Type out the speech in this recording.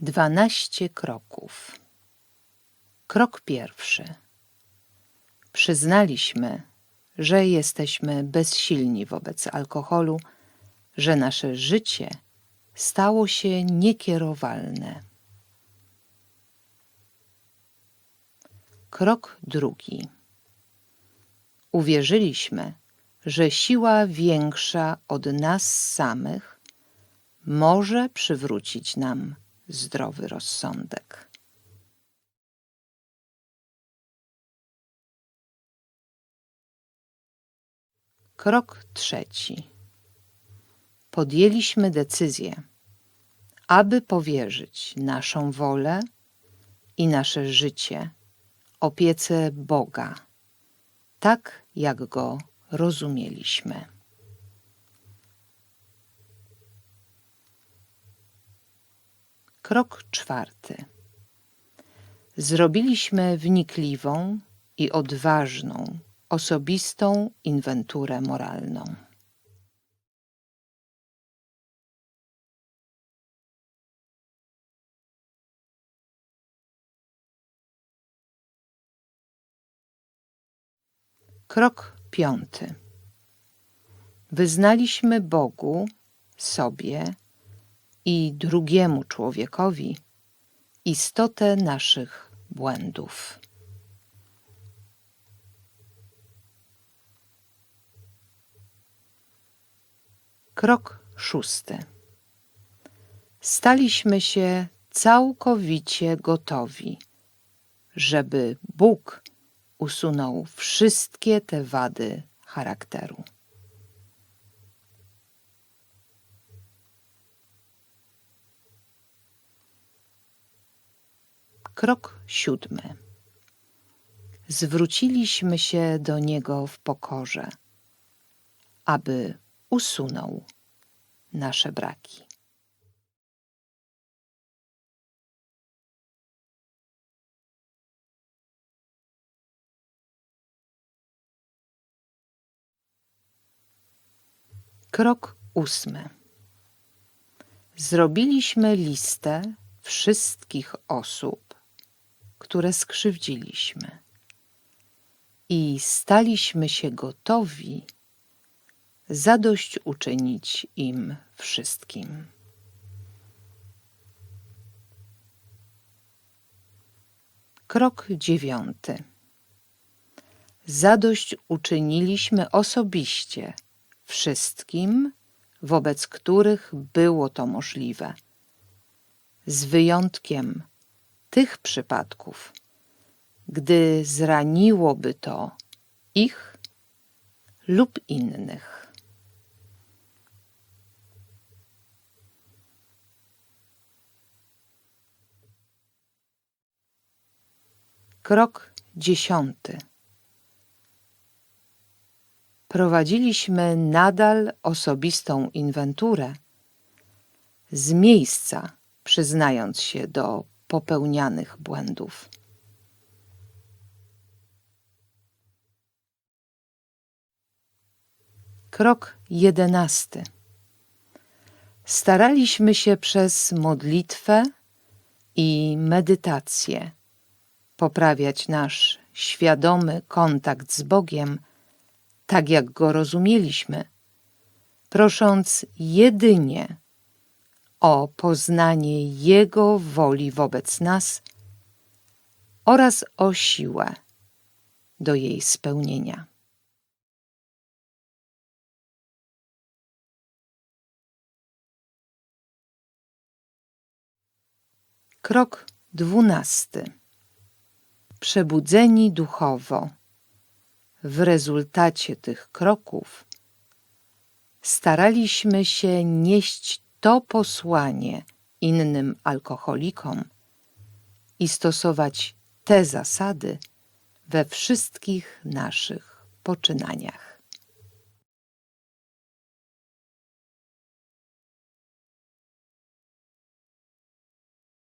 Dwanaście kroków. Krok pierwszy. Przyznaliśmy, że jesteśmy bezsilni wobec alkoholu, że nasze życie stało się niekierowalne. Krok drugi. Uwierzyliśmy, że siła większa od nas samych może przywrócić nam zdrowy rozsądek. Krok trzeci. Podjęliśmy decyzję, aby powierzyć naszą wolę i nasze życie opiece Boga, tak jak go rozumieliśmy. Krok czwarty. Zrobiliśmy wnikliwą i odważną, osobistą inwenturę moralną. Krok piąty. Wyznaliśmy Bogu, sobie i drugiemu człowiekowi istotę naszych błędów. Krok szósty. Staliśmy się całkowicie gotowi, żeby Bóg usunął wszystkie te wady charakteru. Krok siódmy. Zwróciliśmy się do Niego w pokorze, aby usunął nasze braki. Krok ósmy. Zrobiliśmy listę wszystkich osób, które skrzywdziliśmy i staliśmy się gotowi zadośćuczynić im wszystkim. Krok dziewiąty. Zadośćuczyniliśmy osobiście wszystkim, wobec których było to możliwe, z wyjątkiem tych przypadków, gdy zraniłoby to ich lub innych. Krok dziesiąty. Prowadziliśmy nadal osobistą inwenturę z miejsca, przyznając się do popełnianych błędów. Krok jedenasty. Staraliśmy się przez modlitwę i medytację poprawiać nasz świadomy kontakt z Bogiem, tak jak go rozumieliśmy, prosząc jedynie o poznanie Jego woli wobec nas oraz o siłę do jej spełnienia. Krok dwunasty. Przebudzeni duchowo. W rezultacie tych kroków staraliśmy się nieść to posłanie innym alkoholikom i stosować te zasady we wszystkich naszych poczynaniach.